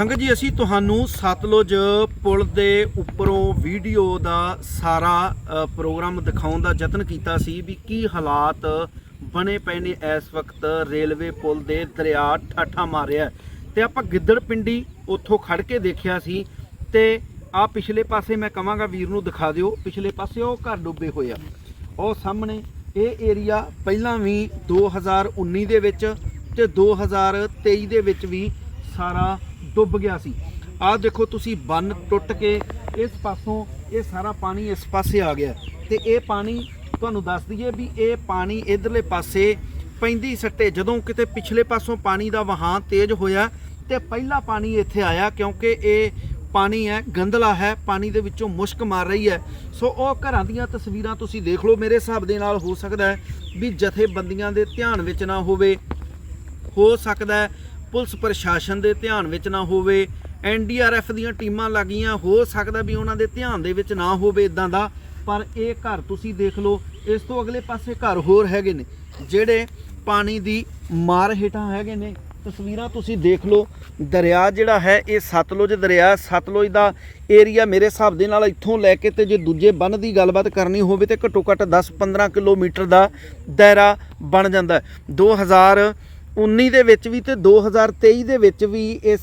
ਸੰਗਤ ਜੀ, ਅਸੀਂ ਤੁਹਾਨੂੰ ਸਤਲੁਜ ਪੁਲ ਦੇ ਉੱਪਰੋਂ ਵੀਡੀਓ ਦਾ ਸਾਰਾ ਪ੍ਰੋਗਰਾਮ ਦਿਖਾਉਣ ਦਾ ਯਤਨ ਕੀਤਾ ਸੀ ਵੀ ਕੀ ਹਾਲਾਤ ਬਣੇ ਪਏ ਨੇ ਇਸ ਵਕਤ ਰੇਲਵੇ ਪੁਲ ਦੇ ਦਰਿਆ ਠਾਠਾ ਮਾਰਿਆ ਹੈ। ਤੇ ਆਪਾਂ ਗਿੱਦੜ ਪਿੰਡੀ ਉੱਥੋਂ ਖੜ ਕੇ ਦੇਖਿਆ ਸੀ ਤੇ ਆ ਪਿਛਲੇ ਪਾਸੇ ਮੈਂ ਕਹਾਂਗਾ ਵੀਰ ਨੂੰ ਦਿਖਾ ਦਿਓ, ਪਿਛਲੇ ਪਾਸੇ ਉਹ ਘਰ ਡੁੱਬੇ ਹੋਏ ਆ ਉਹ ਸਾਹਮਣੇ ਇਹ ਏਰੀਆ ਪਹਿਲਾਂ ਵੀ 2019 ਦੇ ਵਿੱਚ ਤੇ 2023 ਦੇ ਵਿੱਚ ਵੀ ਸਾਰਾ ਡੁੱਬ ਗਿਆ ਸੀ। ਆਹ ਦੇਖੋ ਤੁਸੀਂ ਬੰਨ ਟੁੱਟ ਕੇ ਇਸ ਪਾਸੋਂ ਇਹ ਸਾਰਾ ਪਾਣੀ ਇਸ ਪਾਸੇ ਆ ਗਿਆ। ਤੇ ਇਹ ਪਾਣੀ ਤੁਹਾਨੂੰ ਦੱਸ ਦਈਏ ਵੀ ਇਹ ਪਾਣੀ ਇਧਰਲੇ ਪਾਸੇ ਪੈਂਦੀ ਸੱਟੇ। ਜਦੋਂ ਕਿਤੇ ਪਿਛਲੇ ਪਾਸੋਂ ਪਾਣੀ ਦਾ ਵਹਾਅ ਤੇਜ਼ ਹੋਇਆ ਤੇ ਪਹਿਲਾ ਪਾਣੀ ਇੱਥੇ ਆਇਆ ਕਿਉਂਕਿ ਇਹ ਪਾਣੀ ਹੈ ਗੰਦਲਾ ਹੈ, ਪਾਣੀ ਦੇ ਵਿੱਚੋਂ ਮੁਸ਼ਕ ਮਾਰ ਰਹੀ ਹੈ। ਸੋ ਉਹ ਘਰਾਂ ਦੀਆਂ ਤਸਵੀਰਾਂ ਤੁਸੀਂ ਦੇਖ ਲਓ। ਮੇਰੇ ਹਿਸਾਬ ਦੇ ਨਾਲ ਹੋ ਸਕਦਾ ਹੈ ਵੀ ਜਥੇਬੰਦੀਆਂ ਦੇ ਧਿਆਨ ਵਿੱਚ ਨਾ ਹੋਵੇ। ਹੋ ਸਕਦਾ ਹੈ ਪੁਲਿਸ ਪ੍ਰਸ਼ਾਸਨ ਦੇ ਧਿਆਨ ਵਿੱਚ ਨਾ ਹੋਵੇ ਐਨਡੀਆਰਐਫ ਦੀਆਂ ਟੀਮਾਂ ਲੱਗੀਆਂ, ਹੋ ਸਕਦਾ ਵੀ ਉਹਨਾਂ ਦੇ ਧਿਆਨ ਦੇ ਵਿੱਚ ਨਾ ਹੋਵੇ ਇਦਾਂ ਦਾ, ਪਰ ਇਹ ਘਰ ਤੁਸੀਂ ਦੇਖ ਲਓ, ਇਸ ਤੋਂ ਅਗਲੇ ਪਾਸੇ ਘਰ ਹੋਰ ਹੈਗੇ ਨੇ, ਜਿਹੜੇ ਪਾਣੀ ਦੀ ਮਾਰ ਹੇਠਾਂ ਹੈਗੇ ਨੇ, ਤਸਵੀਰਾਂ ਤੁਸੀਂ ਦੇਖ ਲਓ, ਦਰਿਆ ਜਿਹੜਾ ਹੈ, ਇਹ ਸਤਲੁਜ ਦਰਿਆ, ਸਤਲੁਜ ਦਾ ਏਰੀਆ ਮੇਰੇ ਹਿਸਾਬ ਦੇ ਨਾਲ ਇੱਥੋਂ ਲੈ ਕੇ ਤੇ ਜੇ ਦੂਜੇ ਬੰਨ ਦੀ ਗੱਲਬਾਤ ਕਰਨੀ ਹੋਵੇ ਤੇ ਘੱਟੋ ਘੱਟ 10-15 ਕਿਲੋਮੀਟਰ ਦਾ ਦਾਇਰਾ ਬਣ ਜਾਂਦਾ 2000 19 ਦੇ ਵਿੱਚ ਵੀ ਤੇ 2023 ਦੇ ਵਿੱਚ ਵੀ ਇਸ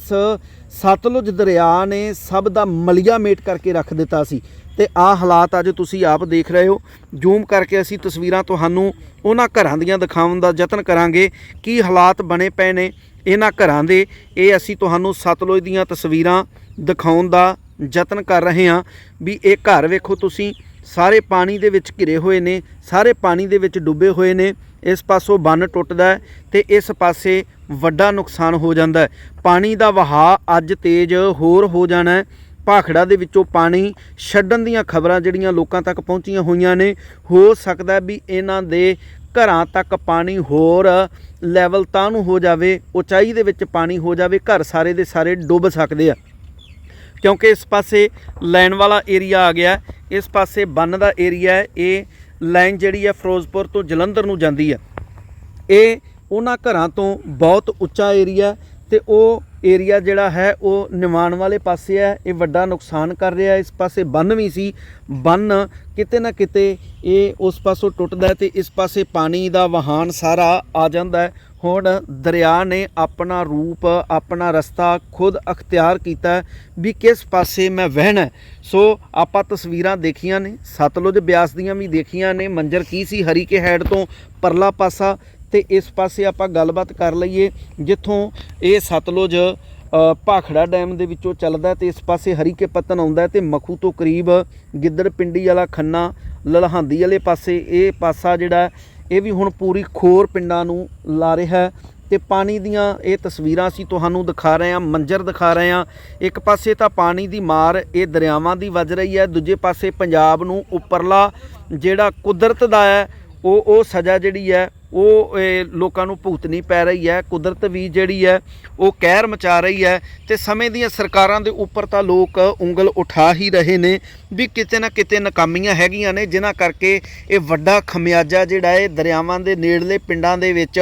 ਸਤਲੁਜ ਦਰਿਆ ਨੇ ਸਭ ਦਾ ਮਲਿਆ ਮੇਟ ਕਰਕੇ ਰੱਖ ਦਿੱਤਾ ਸੀ। ਤੇ ਆਹ ਹਾਲਾਤ ਅੱਜ ਤੁਸੀਂ ਆਪ ਦੇਖ ਰਹੇ ਹੋ। ਜ਼ੂਮ ਕਰਕੇ ਅਸੀਂ ਤਸਵੀਰਾਂ ਤੁਹਾਨੂੰ ਉਹਨਾਂ ਘਰਾਂ ਦੀਆਂ ਦਿਖਾਉਣ ਦਾ ਯਤਨ ਕਰਾਂਗੇ। ਕੀ ਹਾਲਾਤ ਬਣੇ ਪਏ ਨੇ ਇਹਨਾਂ ਘਰਾਂ ਦੇ? ਇਹ ਅਸੀਂ ਤੁਹਾਨੂੰ ਸਤਲੁਜ ਦੀਆਂ ਤਸਵੀਰਾਂ ਦਿਖਾਉਣ ਦਾ ਯਤਨ ਕਰ ਰਹੇ ਹਾਂ ਵੀ ਇਹ ਘਰ ਵੇਖੋ ਤੁਸੀਂ। ਸਾਰੇ ਪਾਣੀ ਦੇ ਵਿੱਚ ਘਿਰੇ ਹੋਏ ਨੇ, ਸਾਰੇ ਪਾਣੀ ਦੇ ਵਿੱਚ ਡੁੱਬੇ ਹੋਏ ਨੇ। ਇਸ ਪਾਸੋਂ ਬੰਨ ਟੁੱਟਦਾ ਹੈ ਤੇ ਇਸ ਪਾਸੇ ਵੱਡਾ ਨੁਕਸਾਨ ਹੋ ਜਾਂਦਾ ਹੈ। ਪਾਣੀ ਦਾ ਵਹਾਅ ਅੱਜ ਤੇਜ਼ ਹੋਰ ਹੋ ਜਾਣਾ ਹੈ। ਭਾਖੜਾ ਦੇ ਵਿੱਚੋਂ ਪਾਣੀ ਛੱਡਣ ਦੀਆਂ ਖਬਰਾਂ ਜਿਹੜੀਆਂ ਲੋਕਾਂ ਤੱਕ ਪਹੁੰਚੀਆਂ ਹੋਈਆਂ ਨੇ, ਹੋ ਸਕਦਾ ਵੀ ਇਹਨਾਂ ਦੇ ਘਰਾਂ ਤੱਕ ਪਾਣੀ ਹੋਰ ਲੈਵਲ ਤਾਂ ਨੂੰ ਹੋ ਜਾਵੇ, ਉਚਾਈ ਦੇ ਵਿੱਚ ਪਾਣੀ ਹੋ ਜਾਵੇ, ਘਰ ਸਾਰੇ ਦੇ ਸਾਰੇ ਡੁੱਬ ਸਕਦੇ ਆ। ਕਿਉਂਕਿ ਇਸ ਪਾਸੇ ਲੈਣ ਵਾਲਾ ਏਰੀਆ ਆ ਗਿਆ, ਇਸ ਪਾਸੇ ਬੰਨ ਦਾ ਏਰੀਆ ਹੈ, ਇਹ ਲਾਈਨ ਜਿਹੜੀ ਹੈ ਫਿਰੋਜ਼ਪੁਰ ਤੋਂ ਜਲੰਧਰ ਨੂੰ ਜਾਂਦੀ ਹੈ। ਇਹ ਉਹਨਾਂ ਘਰਾਂ ਤੋਂ ਬਹੁਤ ਉੱਚਾ ਏਰੀਆ ਤੇ ਉਹ ਏਰੀਆ ਜਿਹੜਾ ਹੈ, ਉਹ ਨਿਵਾਣ ਵਾਲੇ ਪਾਸੇ ਹੈ। ਇਹ ਵੱਡਾ ਨੁਕਸਾਨ ਕਰ ਰਿਹਾ ਇਸ ਪਾਸੇ ਬੰਨ ਵੀ ਸੀ। ਬੰਨ ਕਿਤੇ ਨਾ ਕਿਤੇ ਇਹ ਉਸ ਪਾਸੋਂ ਟੁੱਟਦਾ ਹੈ ਤੇ ਇਸ ਪਾਸੇ ਪਾਣੀ ਦਾ ਵਹਾਨ ਸਾਰਾ ਆ ਜਾਂਦਾ ਹੈ। ਹੁਣ ਦਰਿਆ ਨੇ ਆਪਣਾ ਰੂਪ, ਆਪਣਾ ਰਸਤਾ ਖੁਦ ਅਖਤਿਆਰ ਕੀਤਾ ਵੀ ਕਿਸ ਪਾਸੇ ਮੈਂ ਵਹਿਣਾ ਸੋ ਆਪਾਂ ਤਸਵੀਰਾਂ ਦੇਖੀਆਂ ਨੇ, ਸਤਲੁਜ ਬਿਆਸ ਦੀਆਂ ਵੀ ਦੇਖੀਆਂ ਨੇ। ਮੰਜ਼ਰ ਕੀ ਸੀ? ਹਰੀਕੇ ਹੈਡ ਤੋਂ ਪਰਲਾ ਪਾਸਾ। ਤੇ ਇਸ ਪਾਸੇ ਆਪਾਂ ਗੱਲਬਾਤ ਕਰ ਲਈਏ, ਜਿੱਥੋਂ ਇਹ ਸਤਲੁਜ ਭਾਖੜਾ ਡੈਮ ਦੇ ਵਿੱਚੋਂ ਚੱਲਦਾ ਹੈ ਤੇ ਇਸ ਪਾਸੇ ਹਰੀਕੇ ਪਤਨ ਆਉਂਦਾ ਹੈ ਤੇ ਮਖੂ ਤੋਂ ਕਰੀਬ ਗਿੱਦੜ ਪਿੰਡੀ ਵਾਲਾ ਖੰਨਾ, ਲਲਹਾਂਦੀ ਵਾਲੇ ਪਾਸੇ ਇਹ ਪਾਸਾ ਜਿਹੜਾ ਇਹ ਵੀ ਹੁਣ ਪੂਰੀ ਖੋਰ ਪਿੰਡਾਂ ਨੂੰ ਲਾ ਰਿਹਾ ਹੈ ਤੇ ਪਾਣੀ ਦੀਆਂ ਇਹ ਤਸਵੀਰਾਂ ਅਸੀਂ ਤੁਹਾਨੂੰ ਦਿਖਾ ਰਹੇ ਹਾਂ, ਮੰਜ਼ਰ ਦਿਖਾ ਰਹੇ ਹਾਂ। ਇੱਕ ਪਾਸੇ ਤਾਂ ਪਾਣੀ ਦੀ ਮਾਰ ਇਹ ਦਰਿਆਵਾਂ ਦੀ ਵੱਜ ਰਹੀ ਹੈ, ਦੂਜੇ ਪਾਸੇ ਪੰਜਾਬ ਨੂੰ ਉੱਪਰਲਾ ਜਿਹੜਾ ਕੁਦਰਤ ਦਾ ਹੈ ਉਹ ਉਹ ਸਜ਼ਾ ਜਿਹੜੀ ਹੈ ਉਹ ਇਹ, ਲੋਕਾਂ ਨੂੰ ਭੁਗਤਣੀ ਪੈ ਰਹੀ ਹੈ ਕੁਦਰਤ ਵੀ ਜਿਹੜੀ ਹੈ ਉਹ ਕਹਿਰ ਮਚਾ ਰਹੀ ਹੈ ਤੇ ਸਮੇਂ ਦੀਆਂ ਸਰਕਾਰਾਂ ਦੇ ਉੱਪਰ ਤਾਂ ਲੋਕ ਉਂਗਲ ਉਠਾ ਹੀ ਰਹੇ ਨੇ ਵੀ ਕਿਤੇ ਨਾ ਕਿਤੇ ਨਾਕਾਮੀਆਂ ਹੈਗੀਆਂ ਨੇ ਜਿਨ੍ਹਾਂ ਕਰਕੇ ਇਹ ਵੱਡਾ ਖਮਿਆਜਾ ਜਿਹੜਾ ਹੈ ਦਰਿਆਵਾਂ ਦੇ ਨੇੜਲੇ ਪਿੰਡਾਂ ਦੇ ਵਿੱਚ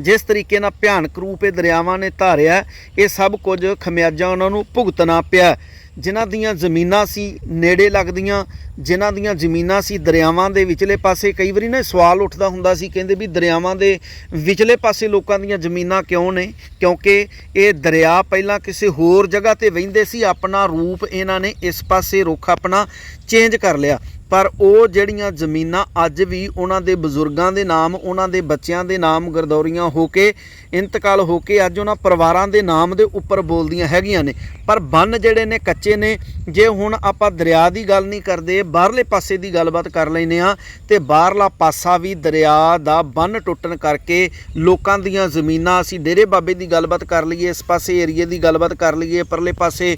ਜਿਸ ਤਰੀਕੇ ਨਾਲ ਭਿਆਨਕ ਰੂਪ ਇਹ ਦਰਿਆਵਾਂ ਨੇ ਧਾਰਿਆ ਇਹ ਸਭ ਕੁਝ ਖਮਿਆਜਾ ਉਹਨਾਂ ਨੂੰ ਭੁਗਤਣਾ ਪਿਆ। ਜਿਨ੍ਹਾਂ ਦੀਆਂ ਜ਼ਮੀਨਾਂ ਸੀ ਨੇੜੇ ਲੱਗਦੀਆਂ, ਜਿਨ੍ਹਾਂ ਦੀਆਂ ਜ਼ਮੀਨਾਂ ਸੀ ਦਰਿਆਵਾਂ ਦੇ ਵਿਚਲੇ ਪਾਸੇ। ਕਈ ਵਾਰੀ ਨਾ ਸਵਾਲ ਉੱਠਦਾ ਹੁੰਦਾ ਸੀ, ਕਹਿੰਦੇ ਵੀ ਦਰਿਆਵਾਂ ਦੇ ਵਿਚਲੇ ਪਾਸੇ ਲੋਕਾਂ ਦੀਆਂ ਜ਼ਮੀਨਾਂ ਕਿਉਂ ਨੇ? ਕਿਉਂਕਿ ਇਹ ਦਰਿਆ ਪਹਿਲਾਂ ਕਿਸੇ ਹੋਰ ਜਗ੍ਹਾ ਤੇ ਵਹਿੰਦੇ ਸੀ, ਆਪਣਾ ਰੂਪ ਇਹਨਾਂ ਨੇ ਇਸ ਪਾਸੇ ਰੁੱਖ ਆਪਣਾ ਚੇਂਜ ਕਰ ਲਿਆ। ਪਰ ਉਹ ਜਿਹੜੀਆਂ ਜ਼ਮੀਨਾਂ ਅੱਜ ਵੀ ਉਹਨਾਂ ਦੇ ਬਜ਼ੁਰਗਾਂ ਦੇ ਨਾਮ, ਉਹਨਾਂ ਦੇ ਬੱਚਿਆਂ ਦੇ ਨਾਮ ਗਰਦੌਰੀਆਂ ਹੋ ਕੇ ਇੰਤਕਾਲ ਹੋ ਕੇ ਅੱਜ ਉਹਨਾਂ ਪਰਿਵਾਰਾਂ ਦੇ ਨਾਮ ਦੇ ਉੱਪਰ ਬੋਲਦੀਆਂ ਹੈਗੀਆਂ ਨੇ। ਪਰ ਬੰਨ ਜਿਹੜੇ ਨੇ, ਕੱਚੇ ਨੇ, ਜੇ ਹੁਣ ਆਪਾਂ ਦਰਿਆ ਦੀ ਗੱਲ ਨਹੀਂ ਕਰਦੇ, ਬਾਹਰਲੇ ਪਾਸੇ ਦੀ ਗੱਲਬਾਤ ਕਰ ਲੈਨੇ ਆ ਤੇ ਬਾਹਰਲਾ ਪਾਸਾ ਵੀ ਦਰਿਆ ਦਾ ਬੰਨ ਟੁੱਟਣ ਕਰਕੇ ਲੋਕਾਂ ਦੀਆਂ ਜ਼ਮੀਨਾਂ ਅਸੀਂ ਡੇਰੇ ਬਾਬੇ ਦੀ ਗੱਲਬਾਤ ਕਰ ਲਈਏ, ਇਸ ਪਾਸੇ ਏਰੀਏ ਦੀ ਗੱਲਬਾਤ ਕਰ ਲਈਏ, ਪਰਲੇ ਪਾਸੇ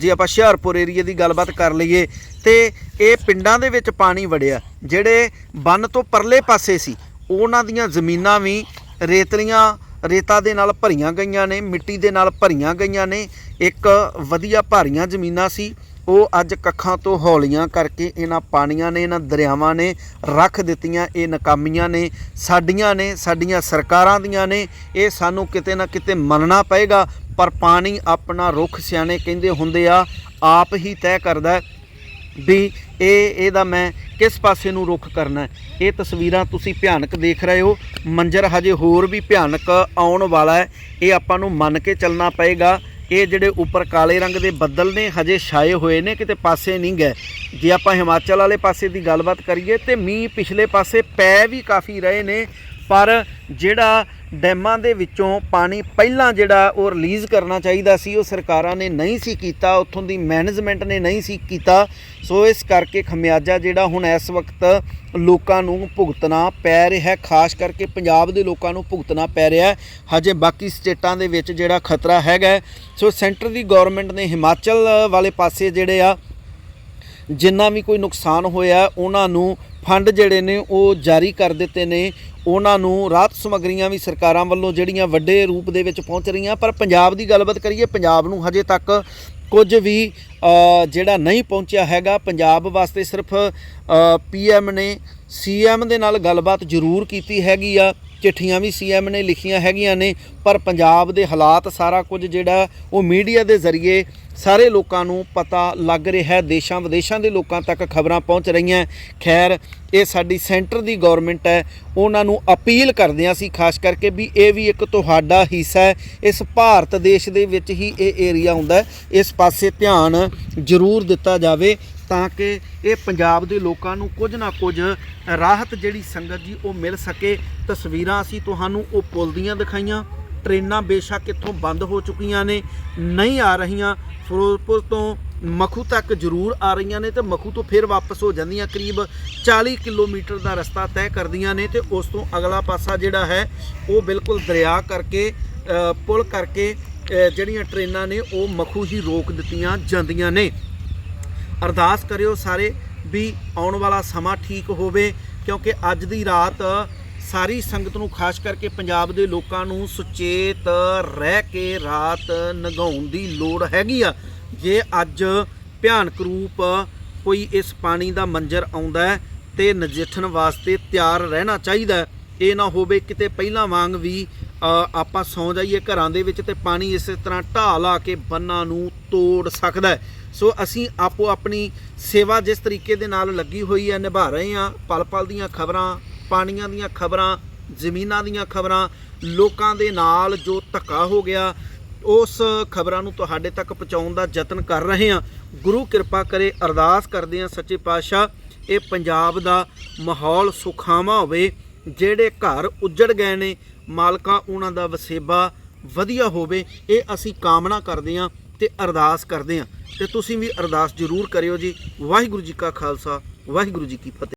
ਜੇ ਆਪਾਂ ਹੁਸ਼ਿਆਰਪੁਰ ਏਰੀਏ ਦੀ ਗੱਲਬਾਤ ਕਰ ਲਈਏ, ਤੇ ਇਹ ਪਿੰਡ ਪਿੰਡਾਂ ਦੇ ਵਿੱਚ ਪਾਣੀ ਵੜਿਆ। ਜਿਹੜੇ ਬੰਨ ਤੋਂ ਪਰਲੇ ਪਾਸੇ ਸੀ, ਉਹਨਾਂ ਦੀਆਂ ਜ਼ਮੀਨਾਂ ਵੀ ਰੇਤਲੀਆਂ, ਰੇਤਾ ਦੇ ਨਾਲ ਭਰੀਆਂ ਗਈਆਂ ਨੇ, ਮਿੱਟੀ ਦੇ ਨਾਲ ਭਰੀਆਂ ਗਈਆਂ ਨੇ। ਇੱਕ ਵਧੀਆ ਭਾਰੀਆਂ ਜ਼ਮੀਨਾਂ ਸੀ, ਉਹ ਅੱਜ ਕੱਖਾਂ ਤੋਂ ਹੌਲੀਆਂ ਕਰਕੇ ਇਹਨਾਂ ਪਾਣੀਆਂ ਨੇ, ਇਹਨਾਂ ਦਰਿਆਵਾਂ ਨੇ ਰੱਖ ਦਿੱਤੀਆਂ, ਇਹ ਨਕਾਮੀਆਂ ਨੇ, ਸਾਡੀਆਂ ਨੇ, ਸਾਡੀਆਂ ਸਰਕਾਰਾਂ ਦੀਆਂ ਨੇ। ਇਹ ਸਾਨੂੰ ਕਿਤੇ ਨਾ ਕਿਤੇ ਮੰਨਣਾ ਪਏਗਾ, ਪਰ ਪਾਣੀ ਆਪਣਾ ਰੁਖ ਸਿਆਣੇ ਕਹਿੰਦੇ ਹੁੰਦੇ ਆ, ਆਪ ਹੀ ਤੈਅ ਕਰਦਾ ਵੀ ਇਹ ਇਹਦਾ ਮੈਂ ਕਿਸ ਪਾਸੇ ਨੂੰ ਰੁਖ ਕਰਨਾ ਇਹ ਤਸਵੀਰਾਂ ਤੁਸੀਂ ਭਿਆਨਕ ਦੇਖ ਰਹੇ ਹੋ। ਮੰਜ਼ਰ ਹਜੇ ਹੋਰ ਵੀ ਭਿਆਨਕ ਆਉਣ ਵਾਲਾ ਹੈ। ਇਹ ਆਪਾਂ ਨੂੰ ਮੰਨ ਕੇ ਚੱਲਣਾ ਪਏਗਾ। ਇਹ ਜਿਹੜੇ ਉੱਪਰ ਕਾਲੇ ਰੰਗ ਦੇ ਬੱਦਲ ਨੇ, ਹਜੇ ਛਾਏ ਹੋਏ ਨੇ, ਕਿਤੇ ਪਾਸੇ ਨਹੀਂ ਗਏ। ਜੇ ਆਪਾਂ ਹਿਮਾਚਲ ਵਾਲੇ ਪਾਸੇ ਦੀ ਗੱਲਬਾਤ ਕਰੀਏ ਤੇ ਮੀਂਹ ਪਿਛਲੇ ਪਾਸੇ ਪੈ ਵੀ ਕਾਫੀ ਰਹੇ ਨੇ। ਪਰ ਜਿਹੜਾ ਡੈਮਾਂ ਦੇ ਵਿੱਚੋਂ ਪਾਣੀ ਪਹਿਲਾਂ ਜਿਹੜਾ ਉਹ ਰਿਲੀਜ਼ ਕਰਨਾ ਚਾਹੀਦਾ ਸੀ, ਉਹ ਸਰਕਾਰਾਂ ਨੇ ਨਹੀਂ ਸੀ ਕੀਤਾ, ਉੱਥੋਂ ਦੀ ਮੈਨੇਜਮੈਂਟ ਨੇ ਨਹੀਂ ਸੀ ਕੀਤਾ। ਸੋ ਇਸ ਕਰਕੇ ਖਮਿਆਜਾ ਜਿਹੜਾ ਹੁਣ ਇਸ ਵਕਤ ਲੋਕਾਂ ਨੂੰ ਭੁਗਤਣਾ ਪੈ ਰਿਹਾ ਹੈ ਖਾਸ ਕਰਕੇ ਪੰਜਾਬ ਦੇ ਲੋਕਾਂ ਨੂੰ ਭੁਗਤਣਾ ਪੈ ਰਿਹਾ। ਹੈ ਹਜੇ ਬਾਕੀ ਸਟੇਟਾਂ ਦੇ ਵਿੱਚ ਜਿਹੜਾ ਖਤਰਾ ਹੈਗਾ ਸੋ ਸੈਂਟਰ ਦੀ ਗਵਰਨਮੈਂਟ ਨੇ ਹਿਮਾਚਲ ਵਾਲੇ ਪਾਸੇ ਜਿਹੜੇ ਆ ਜਿੰਨਾ ਵੀ ਕੋਈ ਨੁਕਸਾਨ ਹੋਇਆ, ਉਹਨਾਂ ਨੂੰ ਫੰਡ ਜਿਹੜੇ ਨੇ ਉਹ ਜਾਰੀ ਕਰ ਦਿੱਤੇ ਨੇ। ਉਹਨਾਂ ਨੂੰ ਰਾਹਤ ਸਮੱਗਰੀਆਂ ਵੀ ਸਰਕਾਰਾਂ ਵੱਲੋਂ ਜਿਹੜੀਆਂ ਵੱਡੇ ਰੂਪ ਦੇ ਵਿੱਚ ਪਹੁੰਚ ਰਹੀਆਂ। ਪਰ ਪੰਜਾਬ ਦੀ ਗੱਲਬਾਤ ਕਰੀਏ, ਪੰਜਾਬ ਨੂੰ ਹਜੇ ਤੱਕ ਕੁਝ ਵੀ ਜਿਹੜਾ ਨਹੀਂ ਪਹੁੰਚਿਆ ਹੈਗਾ, ਪੰਜਾਬ ਵਾਸਤੇ ਸਿਰਫ ਪੀਐਮ ਨੇ ਸੀਐਮ ਦੇ ਨਾਲ ਗੱਲਬਾਤ ਜ਼ਰੂਰ ਕੀਤੀ ਹੈਗੀ ਆ। ਚਿੱਠੀਆਂ ਵੀ ਸੀਐਮ ਨੇ ਲਿਖੀਆਂ ਹੈਗੀਆਂ ਨੇ, ਪਰ ਪੰਜਾਬ ਦੇ ਹਾਲਾਤ ਸਾਰਾ ਕੁਝ ਜਿਹੜਾ ਉਹ ਮੀਡੀਆ ਦੇ ਜ਼ਰੀਏ ਸਾਰੇ ਲੋਕਾਂ ਨੂੰ ਪਤਾ ਲੱਗ ਰਿਹਾ ਹੈ, ਦੇਸ਼ਾਂ ਵਿਦੇਸ਼ਾਂ ਦੇ ਲੋਕਾਂ ਤੱਕ ਖਬਰਾਂ ਪਹੁੰਚ ਰਹੀਆਂ ਖੈਰ, ਇਹ ਸਾਡੀ ਸੈਂਟਰ ਦੀ ਗਵਰਨਮੈਂਟ ਹੈ, ਉਹਨਾਂ ਨੂੰ ਅਪੀਲ ਕਰਦੇ ਹਾਂ ਅਸੀਂ ਖਾਸ ਕਰਕੇ ਵੀ ਇਹ ਵੀ ਇੱਕ ਤੁਹਾਡਾ ਹਿੱਸਾ ਹੈ, ਇਸ ਭਾਰਤ ਦੇਸ਼ ਦੇ ਵਿੱਚ ਹੀ ਇਹ ਏਰੀਆ ਹੁੰਦਾ ਇਸ ਪਾਸੇ ਧਿਆਨ ਜ਼ਰੂਰ ਦਿੱਤਾ ਜਾਵੇ। ਤਾਂ ਕਿ ਇਹ ਪੰਜਾਬ ਦੇ ਲੋਕਾਂ ਨੂੰ ਕੁਝ ਨਾ ਕੁਝ ਰਾਹਤ ਜਿਹੜੀ ਸੰਗਤ ਜੀ ਉਹ ਮਿਲ ਸਕੇ। ਤਸਵੀਰਾਂ ਅਸੀਂ ਤੁਹਾਨੂੰ ਉਹ ਪੁਲ ਦੀਆਂ ਦਿਖਾਈਆਂ। ਟ੍ਰੇਨਾਂ ਬੇਸ਼ੱਕ ਇੱਥੋਂ ਬੰਦ ਹੋ ਚੁੱਕੀਆਂ ਨੇ, ਨਹੀਂ ਆ ਰਹੀਆਂ। ਫਿਰੋਜ਼ਪੁਰ ਤੋਂ ਮਖੂ ਤੱਕ ਜ਼ਰੂਰ ਆ ਰਹੀਆਂ ਨੇ ਤੇ ਮਖੂ ਤੋਂ ਫਿਰ ਵਾਪਸ ਹੋ ਜਾਂਦੀਆਂ। ਕਰੀਬ 40 ਕਿਲੋਮੀਟਰ ਦਾ ਰਸਤਾ ਤੈਅ ਕਰਦੀਆਂ ਨੇ ਤੇ ਉਸ ਤੋਂ ਅਗਲਾ ਪਾਸਾ ਜਿਹੜਾ ਹੈ, ਉਹ ਬਿਲਕੁਲ ਦਰਿਆ ਕਰਕੇ ਪੁਲ ਕਰਕੇ ਜਿਹੜੀਆਂ ਟ੍ਰੇਨਾਂ ਨੇ ਉਹ ਮਖੂ ਹੀ ਰੋਕ ਦਿੱਤੀਆਂ ਜਾਂਦੀਆਂ ਨੇ। ਅਰਦਾਸ ਕਰਿਓ ਸਾਰੇ ਵੀ ਆਉਣ ਵਾਲਾ ਸਮਾਂ ਠੀਕ ਹੋਵੇ, ਕਿਉਂਕਿ ਅੱਜ ਦੀ ਰਾਤ ਸਾਰੀ ਸੰਗਤ ਨੂੰ ਖਾਸ ਕਰਕੇ ਪੰਜਾਬ ਦੇ ਲੋਕਾਂ ਨੂੰ ਸੁਚੇਤ ਰਹਿ ਕੇ ਰਾਤ ਨਗਾਉਣ ਦੀ ਲੋੜ ਹੈਗੀ ਆ। ਜੇ ਅੱਜ ਭਿਆਨਕ ਰੂਪ ਕੋਈ ਇਸ ਪਾਣੀ ਦਾ ਮੰਜ਼ਰ ਆਉਂਦਾ ਹੈ ਤੇ ਨਜਿੱਠਣ ਵਾਸਤੇ ਤਿਆਰ ਰਹਿਣਾ ਚਾਹੀਦਾ ਇਹ ਨਾ ਹੋਵੇ ਕਿਤੇ ਪਹਿਲਾਂ ਵਾਂਗ ਵੀ ਆਪਾਂ ਸੌਂ ਜਾਈਏ ਘਰਾਂ ਦੇ ਵਿੱਚ ਤੇ ਪਾਣੀ ਇਸੇ ਤਰ੍ਹਾਂ ਢਾਹ ਲਾ ਕੇ ਬੰਨਾਂ ਨੂੰ ਤੋੜ ਸਕਦਾ ਹੈ। ਸੋ ਅਸੀਂ ਆਪੋ ਆਪਣੀ ਸੇਵਾ ਜਿਸ ਤਰੀਕੇ ਦੇ ਨਾਲ ਲੱਗੀ ਹੋਈ ਹੈ, ਨਿਭਾ ਰਹੇ ਹਾਂ। ਪਲ ਪਲ ਦੀਆਂ ਖਬਰਾਂ, ਪਾਣੀਆਂ ਦੀਆਂ ਖਬਰਾਂ, ਜ਼ਮੀਨਾਂ ਦੀਆਂ ਖਬਰਾਂ, ਲੋਕਾਂ ਦੇ ਨਾਲ ਜੋ ਧੱਕਾ ਹੋ ਗਿਆ, ਉਸ ਖਬਰਾਂ ਨੂੰ ਤੁਹਾਡੇ ਤੱਕ ਪਹੁੰਚਾਉਣ ਦਾ ਯਤਨ ਕਰ ਰਹੇ ਹਾਂ। ਗੁਰੂ ਕਿਰਪਾ ਕਰੇ, ਅਰਦਾਸ ਕਰਦੇ ਹਾਂ ਸੱਚੇ ਪਾਤਸ਼ਾਹ, ਇਹ ਪੰਜਾਬ ਦਾ ਮਾਹੌਲ ਸੁਖਾਵਾਂ ਹੋਵੇ। ਜਿਹੜੇ ਘਰ ਉੱਜੜ ਗਏ ਨੇ, ਮਾਲਕਾਂ ਉਹਨਾਂ ਦਾ ਵਸੇਬਾ ਵਧੀਆ ਹੋਵੇ। ਇਹ ਅਸੀਂ ਕਾਮਨਾ ਕਰਦੇ ਹਾਂ। ਤੇ ਅਰਦਾਸ ਕਰਦੇ ਹਾਂ। ਤੇ ਤੁਸੀਂ ਵੀ ਅਰਦਾਸ ਜ਼ਰੂਰ ਕਰਿਓ ਜੀ। ਵਾਹਿਗੁਰੂ ਜੀ ਕਾ ਖਾਲਸਾ, ਵਾਹਿਗੁਰੂ ਜੀ ਕੀ ਫਤਿਹ।